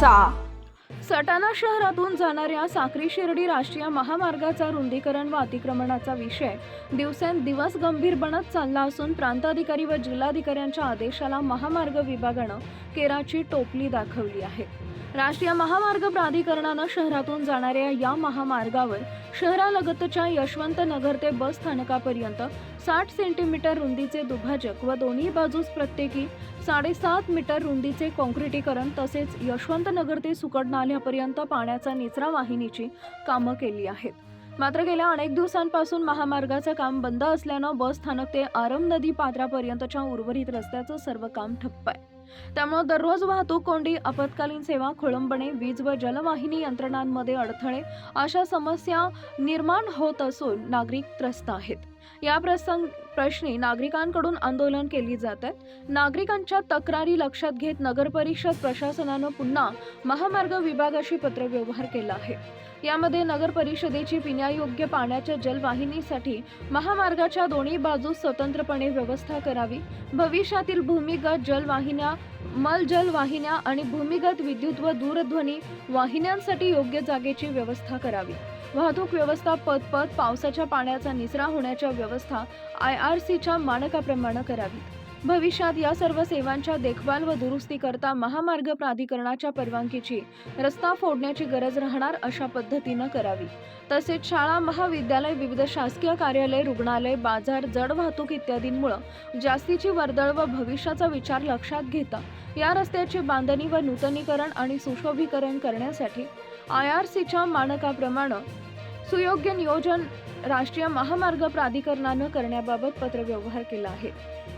रुंदीचा सटाणा शहरातून जाणाऱ्या साक्री शिर्डी राष्ट्रीय महामार्गाचा रुंदीकरण व अतिक्रमणाचा विषय दिवसेंदिवस गंभीर बनत चालला असून प्रांताधिकारी व जिल्हाधिकाऱ्यांच्या आदेशाला महामार्ग विभागानं केराची टोपली दाखवली आहे. राष्ट्रीय महामार्ग प्राधिकरणानं शहरातून जाणाऱ्या या महामार्गावर शहरालगतच्या यशवंत नगर ते बस स्थानकापर्यंत साठ सेंटीमीटर रुंदीचे दुभाजक व दोन्ही बाजूस प्रत्येकी साडेसात मीटर रुंदीचे कॉन्क्रिटीकरण तसेच यशवंतनगर ते सुकड नाल्यापर्यंत पाण्याचा निचरा वाहिनीची कामं केली आहेत. मात्र गेल्या अनेक दिवसांपासून महामार्गाचं काम बंद असल्यानं बस स्थानक ते आरम नदी पात्रापर्यंतच्या उर्वरित रस्त्याचं सर्व काम ठप्प आहे. त्यामुळे दररोज वाहतूक कोंडी आपत्कालीन सेवा खोळंबणे वीज व जलवाहिनी यंत्रणांमध्ये अडथळे अशा समस्या निर्माण होत असून नागरिक त्रस्त आहेत. या प्रसंग प्रश्नी नागरिकांकडून आंदोलन केली जात आहेत नागरिकांच्या तक्रारी लक्षात घेत नगरपरिषद प्रशासनानं पुन्हा महामार्ग विभागाशी पत्रव्यवहार केला आहे. यामध्ये नगर परिषदेची पिण्यायोग्य पाण्याच्या जलवाहिनीसाठी महामार्गाच्या दोन्ही बाजूस स्वतंत्रपणे व्यवस्था करावी. भविष्यातील भूमिगत जलवाहिन्या मल जलवाहिन्या आणि भूमिगत विद्युत व दूरध्वनी वाहिन्यांसाठी योग्य जागेची व्यवस्था करावी. वाहतूक व्यवस्था पदपद पावसाच्या पाण्याचा निचरा होण्याच्या व्यवस्था आय आर सीच्या मानकाप्रमाणे करावी भविष्यात या सर्व सेवांच्या देखभाल व दुरुस्तीकरता महामार्ग प्राधिकरणाच्या परवानगीची रस्ता फोडण्याची गरज राहणार अशा पद्धतीनं करावी. तसेच शाळा महाविद्यालय विविध शासकीय कार्यालय रुग्णालय बाजार जड वाहतूक इत्यादींमुळं जास्तीची वर्दळ व भविष्याचा विचार लक्षात घेता या रस्त्याची बांधणी व नूतनीकरण आणि सुशोभीकरण करण्यासाठी आय आर सीच्या मानकाप्रमाणे सुयोग्य नियोजन राष्ट्रीय महामार्ग प्राधिकरणानं करण्याबाबत पत्रव्यवहार केला आहे.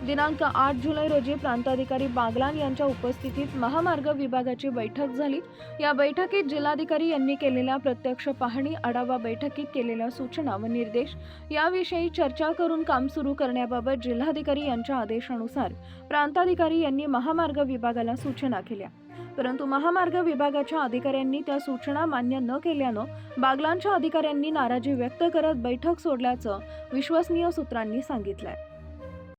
दिनांक आठ जुलै रोजी प्रांताधिकारी बागलान यांच्या उपस्थितीत महामार्ग विभागाची बैठक झाली. या बैठकीत जिल्हाधिकारी यांनी केलेल्या प्रत्यक्ष पाहणी आढावा बैठकीत केलेल्या सूचना व निर्देश याविषयी चर्चा करून काम सुरू करण्याबाबत जिल्हाधिकारी यांच्या आदेशानुसार प्रांताधिकारी यांनी महामार्ग विभागाला सूचना केल्या. परंतु महामार्ग विभागाच्या अधिकाऱ्यांनी त्या सूचना मान्य न केल्यानं बागलांच्या अधिकाऱ्यांनी नाराजी व्यक्त करत बैठक सोडल्याचं विश्वसनीय सूत्रांनी सांगितलंय.